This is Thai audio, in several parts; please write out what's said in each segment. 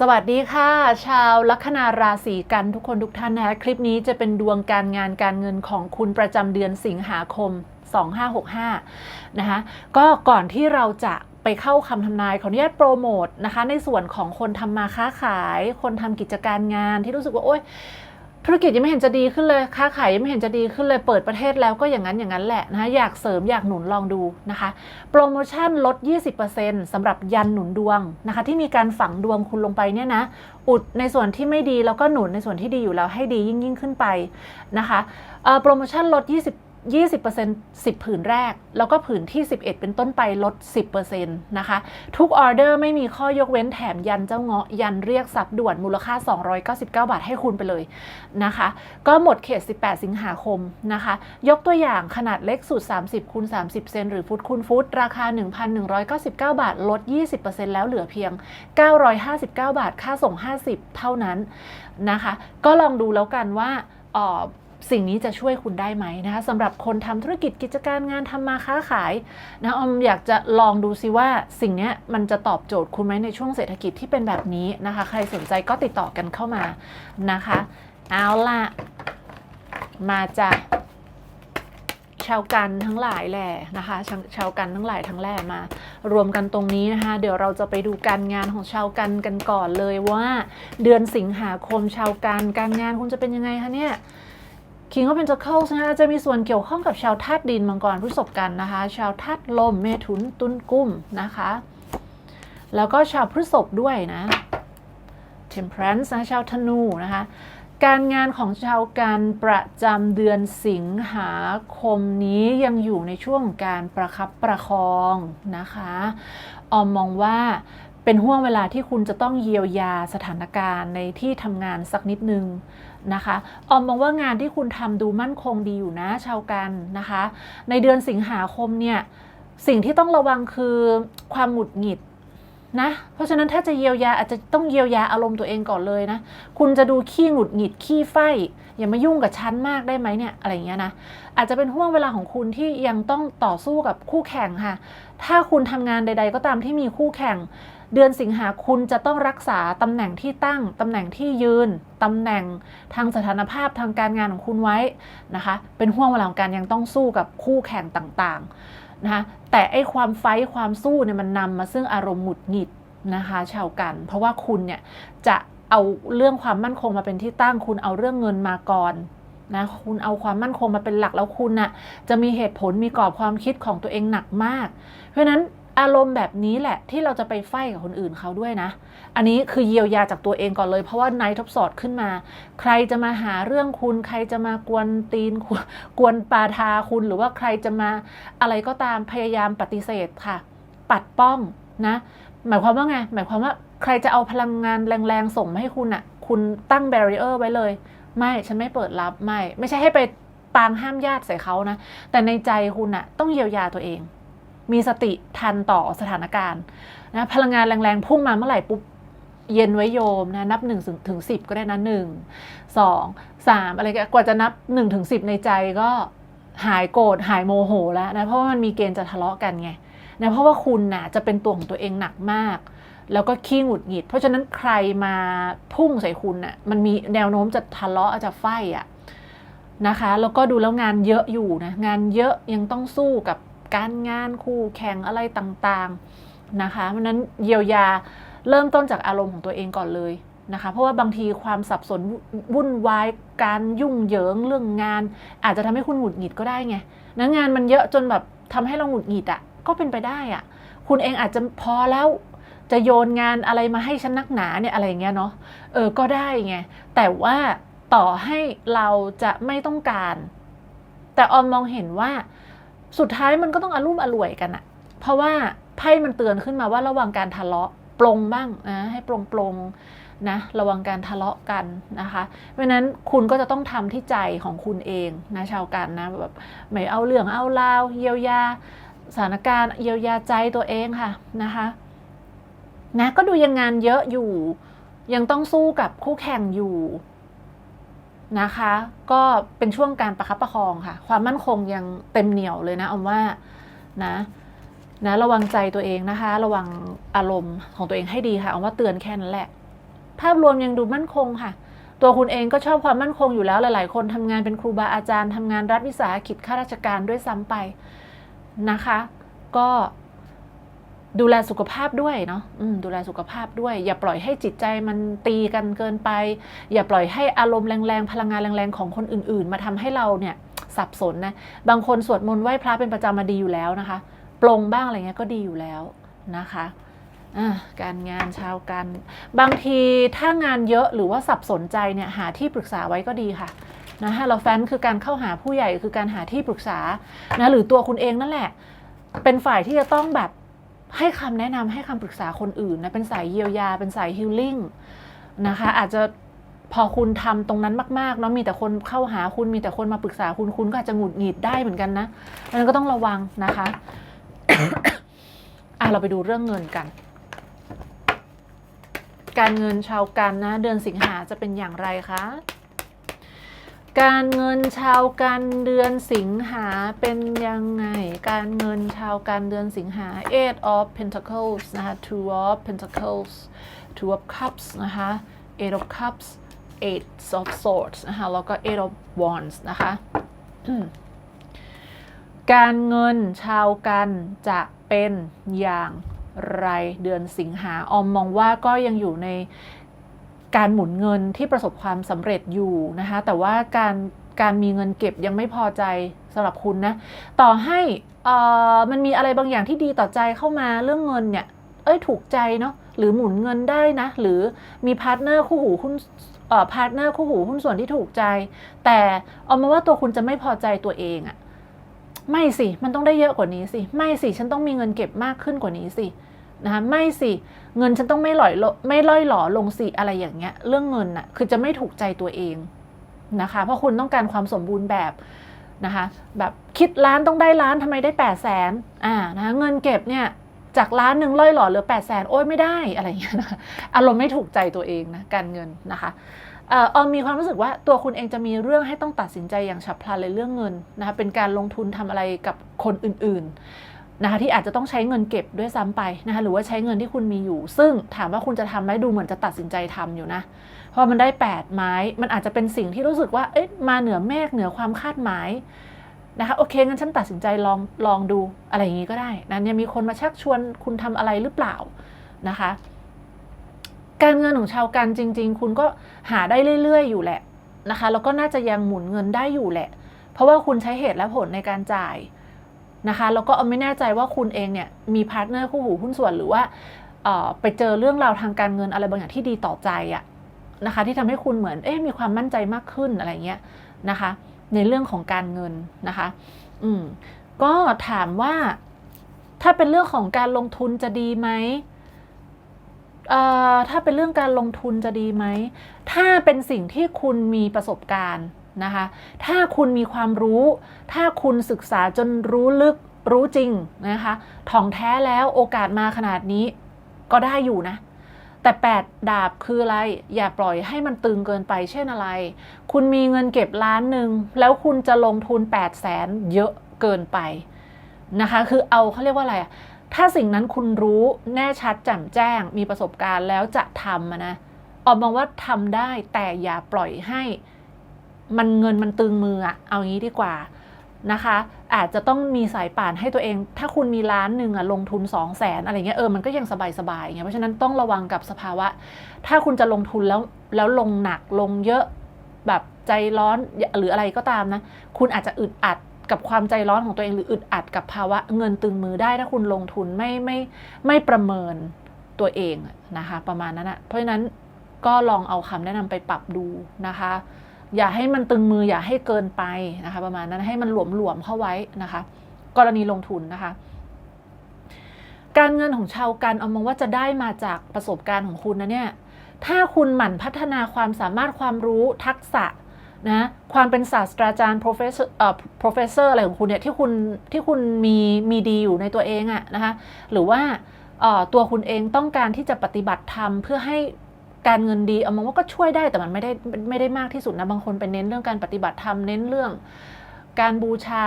สวัสดีค่ะ ชาวลัคนาราศีกันทุกคนทุกท่านนะคะคลิปนี้จะเป็นดวงการงานการเงินของคุณประจำเดือนสิงหาคม 2565 นะคะก็ก่อนที่เราจะไปเข้าคำทำนายขออนุญาตโปรโมทนะคะ ในส่วนของคนทำมาค้าขาย คนทำกิจการงานที่รู้สึกว่า โอ๊ย ธุรกิจยังไม่เห็นจะดีขึ้นเลย ค้าขายยังไม่เห็นจะดีขึ้นเลย เปิดประเทศแล้วก็อย่างนั้นอย่างนั้นแหละนะคะอยากเสริมอยากหนุนลองดูนะคะ โปรโมชั่นลด 20%สำหรับยันหนุนดวงนะคะ ที่มีการฝังดวงคุณลงไปเนี่ยนะ อุดในส่วนที่ไม่ดีแล้วก็หนุนในส่วนที่ดีอยู่แล้วให้ดียิ่งยิ่งขึ้นไปนะคะโปรโมชั่นลด 20 20% 10 ผืนแรก แล้วก็ผืนที่ 11 เป็นต้นไปลด 10%นะคะ ทุกออเดอร์ไม่มีข้อยกเว้นแถมยันเจ้าเงาะยันเรียกทรัพย์ด่วนมูลค่า 299 บาทให้คุณไปเลยนะคะ ก็หมดเขต 18 สิงหาคมนะคะ ยกตัวอย่างขนาดเล็กสุด 30คูณ30 เซนหรือฟุตคูณฟุต ราคา 1,199 บาท ลด 20%แล้วเหลือเพียง 959 บาท ค่าส่ง 50 เท่านั้นนะคะ ก็ลองดูแล้วกันว่าออ สิ่งนี้จะช่วยคุณได้ไหมนะคะสำหรับคนทำธุรกิจกิจการงานทำมาค้าขายนะออมอยากจะลองดูซิว่าสิ่งนี้มันจะตอบโจทย์คุณไหมในช่วงเศรษฐกิจที่เป็นแบบนี้นะคะ ใครสนใจก็ติดต่อกันเข้ามานะคะ เอาล่ะ มาจากชาวกันทั้งหลายแหละนะคะชชาวกันทั้งหลายทั้งแหล่มารวมกันตรงนี้นะคะ เดี๋ยวเราจะไปดูการงานของชาวกันกันก่อนเลยว่า เดือนสิงหาคมชาวกันการงานคุณจะเป็นยังไงคะเนี่ย King of Pentacles นะคะจะมีส่วนเกี่ยวข้องกับชาวธาตุดินมังกรพฤษภกันนะคะ ชาวธาตุลมเมถุนตุลกุมนะคะ แล้วก็ชาวพฤษภด้วยนะ Temperance นะชาวธนูนะคะ การงานของชาวกันประจำเดือนสิงหาคมนี้ยังอยู่ในช่วงการประคับประคองนะคะ ออมมองว่า เป็นห่วงเวลาที่คุณจะต้องเยียวยาสถานการณ์ในที่ทำงานสักนิดนึงนะคะออมมองว่างานที่คุณทำดูมั่นคงดีอยู่นะชาวกันนะคะ ในเดือนสิงหาคมเนี่ยสิ่งที่ต้องระวังคือความหงุดหงิดนะ เพราะฉะนั้นถ้าจะเยียวยาอาจจะต้องเยียวยาอารมณ์ตัวเองก่อนเลยนะ คุณจะดูขี้หงุดหงิดขี้ไฟอย่ามายุ่งกับฉันมากได้ไหมเนี่ยอะไรเงี้ยนะ อาจจะเป็นห่วงเวลาของคุณที่ยังต้องต่อสู้กับคู่แข่งค่ะ ถ้าคุณทำงานใด ๆ ก็ตามที่มีคู่แข่ง เดือนสิงหาคุณจะต้องรักษาตำแหน่งที่ตั้งตำแหน่งที่ยืนตำแหน่งทางสถานภาพทางการงานของคุณไว้นะคะ เป็นห่วงเวลาของการยังต้องสู้กับคู่แข่งต่างๆนะคะแต่ไอ้ความไฟความสู้เนี่ยมันนำมาซึ่งอารมณ์หงุดหงิดนะคะชาวกัน เพราะว่าคุณเนี่ยจะเอาเรื่องความมั่นคงมาเป็นที่ตั้ง คุณเอาเรื่องเงินมาก่อนนะคุณเอาความมั่นคงมาเป็นหลักแล้วคุณน่ะจะมีเหตุผลมีกรอบความคิดของตัวเองหนักมาก เพราะฉะนั้น อารมณ์แบบนี้แหละที่เราจะไปไฟกับคนอื่นเขาด้วยนะ อันนี้คือเยียวยาจากตัวเองก่อนเลย เพราะว่านท์ทบสอดขึ้นมา ใครจะมาหาเรื่องคุณ ใครจะมากวนตีนกวนปาทาคุณหรือว่าใครจะมาอะไรก็ตามพยายามปฏิเสธค่ะ ปัดป้องนะ หมายความว่าไง หมายความว่าใครจะเอาพลังงานแรงๆส่งมาให้คุณอะ่ะ คุณตั้งแบร r เออร์ไว้เลย ไม่ฉันไม่เปิดรับไม่ ไม่ใช่ให้ไปปางห้ามญาติใส่เขานะ แต่ในใจคุณอะ่ะ ต้องเยียวยาตัวเอง มีสติทันต่อสถานการณ์นะพลังงานแรงๆ พุ่งมาเมื่อไหร่ปุ๊บเย็นไว้โยมนะนับหนึ่งถึงสิบก็ได้นะหนึ่งสองสามอะไรกว่าจะนับหนึ่งถึงสิบในใจก็หายโกรธหายโมโหแล้วนะเพราะว่ามันมีเกณฑ์จะทะเลาะกันไงนะเพราะว่าคุณน่ะจะเป็นตัวของตัวเองหนักมาก แล้วก็ขี้หงุดหงิด เพราะฉะนั้นใครมาพุ่งใส่คุณน่ะมันมีแนวโน้มจะทะเลาะจะไฟอะนะคะ แล้วก็ดูแล้วงานเยอะอยู่นะงานเยอะยังต้องสู้กับ การงานคู่แข่งอะไรต่างๆนะคะเพราะนั้นเยียวยาเริ่มต้นจากอารมณ์ของตัวเองก่อนเลยนะคะ เพราะว่าบางทีความสับสนวุ่นวายการยุ่งเหยิงเรื่องงาน อาจจะทำให้คุณหงุดหงิดก็ได้ไงนั้นงานมันเยอะจนแบบทำให้เราหงุดหงิดอะ่ะก็เป็นไปได้อะ่ะ คุณเองอาจจะพอแล้วจะโยนงานอะไรมาให้ฉันนักหนาเนี่ยอะไรเงี้ยเนาะเออก็ได้ไงแต่ว่าต่อให้เราจะไม่ต้องการ แต่ออมมองเห็นว่า สุดท้ายมันก็ต้องอารมณ์อร่วยกันอะเพราะว่าไพ่มันเตือนขึ้นมาว่าระวังการทะเลาะปลงบ้างนะให้ปลงปลงนะระวังการทะเลาะกันนะคะ เพราะนั้นคุณก็จะต้องทำที่ใจของคุณเองนะชาวกันนะแบบไม่เอาเรื่องเอาราวเยียวยาสถานการณ์เยียวยาใจตัวเองค่ะนะคะนะก็ดูยังงานเยอะอยู่ ยังต้องสู้กับคู่แข่งอยู่ นะคะ ก็เป็นช่วงการประคับประคองค่ะ ความมั่นคงยังเต็มเหนียวเลยนะอมว่านะนะระวังใจตัวเองนะคะ ระวังอารมณ์ของตัวเองให้ดีค่ะอมว่าเตือนแค่นั้นแหละ ภาพรวมยังดูมั่นคงค่ะ ตัวคุณเองก็ชอบความมั่นคงอยู่แล้วหลาย ๆ คนทำงานเป็นครูบาอาจารย์ทำงานรัฐวิสาหกิจข้าราชการด้วยซ้ำไปนะคะ ก็ ดูแลสุขภาพด้วยเนาะดูแลสุขภาพด้วย อย่าปล่อยให้จิตใจมันตีกันเกินไป อย่าปล่อยให้อารมณ์แรงๆ พลังงานแรงๆ ของคนอื่นๆ มาทำให้เราเนี่ยสับสนนะ บางคนสวดมนต์ไหว้พระเป็นประจำมาดีอยู่แล้วนะคะ ปลงบ้างอะไรเงี้ยก็ดีอยู่แล้วนะคะอะการงานชาวกัน บางทีถ้างานเยอะหรือว่าสับสนใจเนี่ยหาที่ปรึกษาไว้ก็ดีค่ะนะฮะเราแฟนคือการเข้าหาผู้ใหญ่คือการหาที่ปรึกษานะหรือตัวคุณเองนั่นแหละ เป็นฝ่ายที่จะต้องแบบ ให้คำแนะนำให้คำปรึกษาคนอื่นนะเป็นสายเยียวยา เป็นสายฮิลลิ่งนะคะอาจจะพอคุณทำตรงนั้นมากๆเนาะมีแต่คนเข้าหาคุณมีแต่คนมาปรึกษาคุณคุณก็อาจจะหงุดหงิดได้เหมือนกันนะอันนั้นก็ต้องระวังนะคะอะเราไปดูเรื่องเงินกัน การเงินชาวกันนะ เดือนสิงหาจะเป็นอย่างไรคะ การเงินชาวกันเดือนสิงหาเป็นยังไง การเงินชาวกันเดือนสิงหา eight of pentacles นะคะ two of pentacles two of cups นะคะ eight of cups eight of swords นะคะแล้วก็ eight of wands นะคะการเงินชาวกันจะเป็นอย่างไรเดือนสิงหาออมมองว่าก็ยังอยู่ใน การหมุนเงินที่ประสบความสำเร็จอยู่นะคะ แต่ว่าการการมีเงินเก็บยังไม่พอใจสำหรับคุณนะ ต่อให้อ่อมันมีอะไรบางอย่างที่ดีต่อใจเข้ามาเรื่องเงินเนี่ย เอ้ยถูกใจเนาะหรือหมุนเงินได้นะ หรือมีพาร์ทเนอร์คู่หูหุ้นอ่อพาร์ทเนอร์คู่หูหุ้นส่วนที่ถูกใจ แต่เอามาว่าตัวคุณจะไม่พอใจตัวเองอะไม่สิ มันต้องได้เยอะกว่านี้สิ ไม่สิ ฉันต้องมีเงินเก็บมากขึ้นกว่านี้สิ นะคะไม่สิเงินฉันต้องไม่หล่อยลไม่ล่อยหล่อลงสิอะไรอย่างเงี้ย เรื่องเงินน่ะคือจะไม่ถูกใจตัวเองนะคะ เพราะคุณต้องการความสมบูรณ์แบบนะคะแบบคิดล้านต้องได้ล้านทำไมได้แปดแสนอ่านะคะเงินเก็บเนี่ยจากล้านหนึ่งล่อยหล่อเหลือแปดแสนโอ้ยไม่ได้อะไรอย่างเงี้ยนะอารมณ์ไม่ถูกใจตัวเองนะการเงินนะคะเออมมีความรู้สึกว่าตัวคุณเองจะมีเรื่องให้ต้องตัดสินใจอย่างฉับพลันเลยเรื่องเงินนะคะเป็นการลงทุนทำอะไรกับคนอื่นๆ นะคะที่อาจจะต้องใช้เงินเก็บด้วยซ้ำไปนะคะหรือว่าใช้เงินที่คุณมีอยู่ ซึ่งถามว่าคุณจะทำไหมดูเหมือนจะตัดสินใจทำอยู่นะเพราะมันได้ 8 ไม้ มันอาจจะเป็นสิ่งที่รู้สึกว่าเอ๊ะมาเหนือเมฆเหนือความคาดหมายนะคะโอเคงั้นฉันตัดสินใจลองลองดูอะไรอย่างนี้ก็ได้นะเนี่ยมีคนมาชักชวนคุณทำอะไรหรือเปล่านะคะ การเงินของชาวกันจริง ๆ คุณก็หาได้เรื่อย ๆ อยู่แหละนะคะแล้วก็น่าจะยังหมุนเงินได้อยู่แหละ เพราะว่าคุณใช้เหตุและผลในการจ่าย นะคะแล้วก็ไม่แน่ใจว่าคุณเองเนี่ยมีพาร์ทเนอร์คู่หูหุ้นส่วนหรือว่าไปเจอเรื่องราวทางการเงินอะไรบางอย่างที่ดีต่อใจอะนะคะที่ทำให้คุณเหมือนเอ๊ะมีความมั่นใจมากขึ้นอะไรเงี้ยนะคะ ในเรื่องของการเงินนะคะ อืมก็ถามว่าถ้าเป็นเรื่องของการลงทุนจะดีไหมเอ่อถ้าเป็นเรื่องการลงทุนจะดีไหม ถ้าเป็นสิ่งที่คุณมีประสบการณ์ นะคะ ถ้าคุณมีความรู้ ถ้าคุณศึกษาจนรู้ลึกรู้จริงนะคะ ถ่องแท้แล้วโอกาสมาขนาดนี้ก็ได้อยู่นะ แต่ 8 ดาบคืออะไร อย่าปล่อยให้มันตึงเกินไปเช่นอะไร คุณมีเงินเก็บล้านหนึ่ง แล้วคุณจะลงทุน 8 0 0แสนเยอะเกินไปนะคะ คือเอาเขาเรียกว่าอะไรอะถ้าสิ่งนั้นคุณรู้แน่ชัดแจ่มแจ้ง มีประสบการณ์แล้วจะทำนะ ออกมองว่าทำได้แต่อย่าปล่อยให้ มันเงินมันตึงมืออะเอางี้ดีกว่านะคะ อาจจะต้องมีสายป่านให้ตัวเอง ถ้าคุณมีล้านหนึ่งอะลงทุน 2 0 0แสนอะไรเงี้ยเออมันก็ยังสบายสบายๆไงเพราะฉะนั้นต้องระวังกับสภาวะ ถ้าคุณจะลงทุนแล้วแล้วลงหนักลงเยอะแบบใจร้อนหรืออะไรก็ตามนะ คุณอาจจะอึดอัดกับความใจร้อนของตัวเองหรืออึดอัดกับภาวะเงินตึงมือได้ถ้าคุณลงทุนไม่ไม่ไม่ประเมินตัวเองนะคะ ประมาณนั้นอะเพราะฉะนั้นก็ลองเอาคำแนะนำไปปรับดูนะคะ อย่าให้มันตึงมืออย่าให้เกินไปนะคะ ประมาณนั้นให้มันหลวมๆเข้าไว้นะคะ กรณีลงทุนนะคะ การเงินของชาวกันเอามองว่าจะได้มาจากประสบการณ์ของคุณนะเนี่ยถ้าคุณหมั่นพัฒนาความสามารถความรู้ทักษะนะความเป็นศาสตราจารย์ professor เอ่อ professor อะไรของคุณเนี่ยที่คุณที่คุณมีมีดีอยู่ในตัวเองอะนะคะหรือว่าเอ่อตัวคุณเองต้องการที่จะปฏิบัติธรรมเพื่อให้ การเงินดีเอามองว่าก็ช่วยได้แต่มันไม่ได้ไม่ได้มากที่สุดนะบางคนไปเน้นเรื่องการปฏิบัติธรรมเน้นเรื่อง การบูชา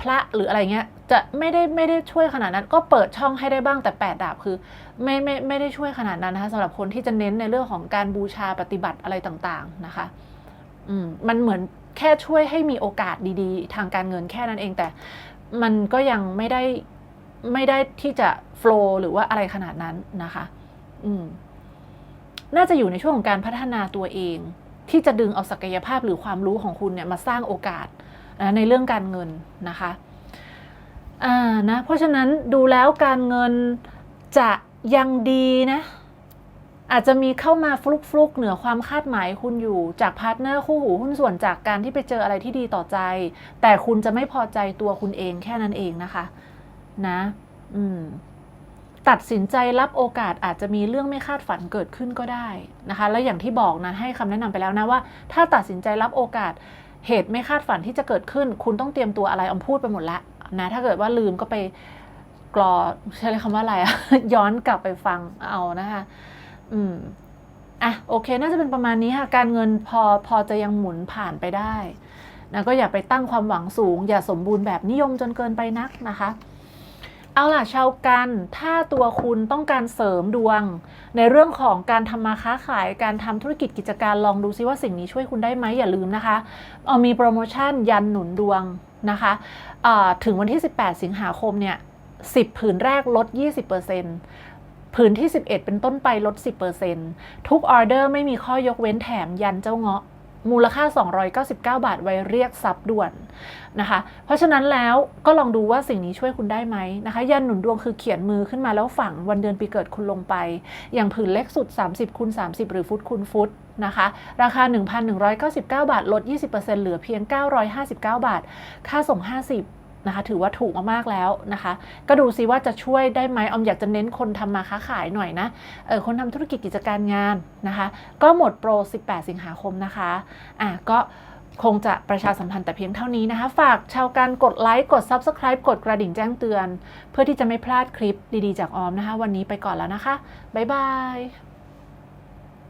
พระหรืออะไรเงี้ยจะไม่ได้ไม่ได้ช่วยขนาดนั้น ก็เปิดช่องให้ได้บ้างแต่แปดดาบคือ ไม่ไม่ไม่ได้ช่วยขนาดนั้นนะคะสำหรับคนที่จะเน้นในเรื่องของการบูชาปฏิบัติอะไรต่างๆนะคะอืมมันเหมือนแค่ช่วยให้มีโอกาสดีๆ ทางการเงินแค่นั้นเองแต่มันก็ยังไม่ได้ไม่ได้ที่จะโฟล์หรือว่าอะไรขนาดนั้นนะคะ อืม น่าจะอยู่ในช่วงของการพัฒนาตัวเอง ที่จะดึงเอาศักยภาพหรือความรู้ของคุณเนี่ยมาสร้างโอกาสนะในเรื่องการเงินนะคะอ่านะเพราะฉะนั้นดูแล้วการเงินจะยังดีนะอาจจะมีเข้ามาฟลุกฟลุกๆเหนือความคาดหมายคุณอยู่จากพาร์ทเนอร์คู่หูหุ้นส่วนจากการที่ไปเจออะไรที่ดีต่อใจ แต่คุณจะไม่พอใจตัวคุณเองแค่นั้นเองนะคะ นะ อืม ตัดสินใจรับโอกาสอาจจะมีเรื่องไม่คาดฝันเกิดขึ้นก็ได้นะคะ แล้วอย่างที่บอกนะให้คำแนะนำไปแล้วนะว่า ถ้าตัดสินใจรับโอกาสเหตุไม่คาดฝันที่จะเกิดขึ้น คุณต้องเตรียมตัวอะไรออมพูดไปหมดแล้วนะถ้าเกิดว่าลืมก็ไปกรอใช้คำว่าอะไรอะย้อนกลับไปฟังเอานะคะ อืมอะโอเค น่าจะเป็นประมาณนี้ค่ะ การเงินพอพอจะยังหมุนผ่านไปได้นะก็อย่าไปตั้งความหวังสูง อย่าสมบูรณ์แบบนิยมจนเกินไปนักนะคะ เอาล่ะชาวกัน ถ้าตัวคุณต้องการเสริมดวง ในเรื่องของการทำมาค้าขายการทำธุรกิจกิจการลองดูซิว่าสิ่งนี้ช่วยคุณได้ไหมอย่าลืมนะคะ เอามีโปรโมชั่นยันหนุนดวงนะคะถึงวันที่ 18 สิงหาคมเนี่ย 10 ผืนแรกลด 20%ผืนที่ 11 เป็นต้นไปลด 10%ทุกออเดอร์ไม่มีข้อยกเว้นแถมยันเจ้าเงาะ มูลค่า 299 บาทไว้เรียกทรัพย์ด่วนนะคะ เพราะฉะนั้นแล้วก็ลองดูว่าสิ่งนี้ช่วยคุณได้ไหมนะคะ ยันหนุนดวงคือเขียนมือขึ้นมาแล้วฝังวันเดือนปีเกิดคุณลงไป อย่างผืนเล็กสุด 30คูณ30 หรือฟุตคูณฟุตนะคะ ราคา 1,199 บาท ลด 20%เหลือเพียง 959 บาท ค่าส่ง 50 นะคะถือว่าถูกมากๆแล้วนะคะ ก็ดูซิว่าจะช่วยได้ไหมออมอยากจะเน้นคนทำมาค้าขายหน่อยนะเออคนทำธุรกิจกิจการงานนะคะ ก็หมดโปร 18 สิงหาคมนะคะอะก็คงจะประชาสัมพันธ์แต่เพียงเท่านี้นะคะ ฝากชาวการกดไลค์กด Subscribe กดกระดิ่งแจ้งเตือน เพื่อที่จะไม่พลาดคลิปดีๆจากออมนะคะ วันนี้ไปก่อนแล้วนะคะ บ๊ายบาย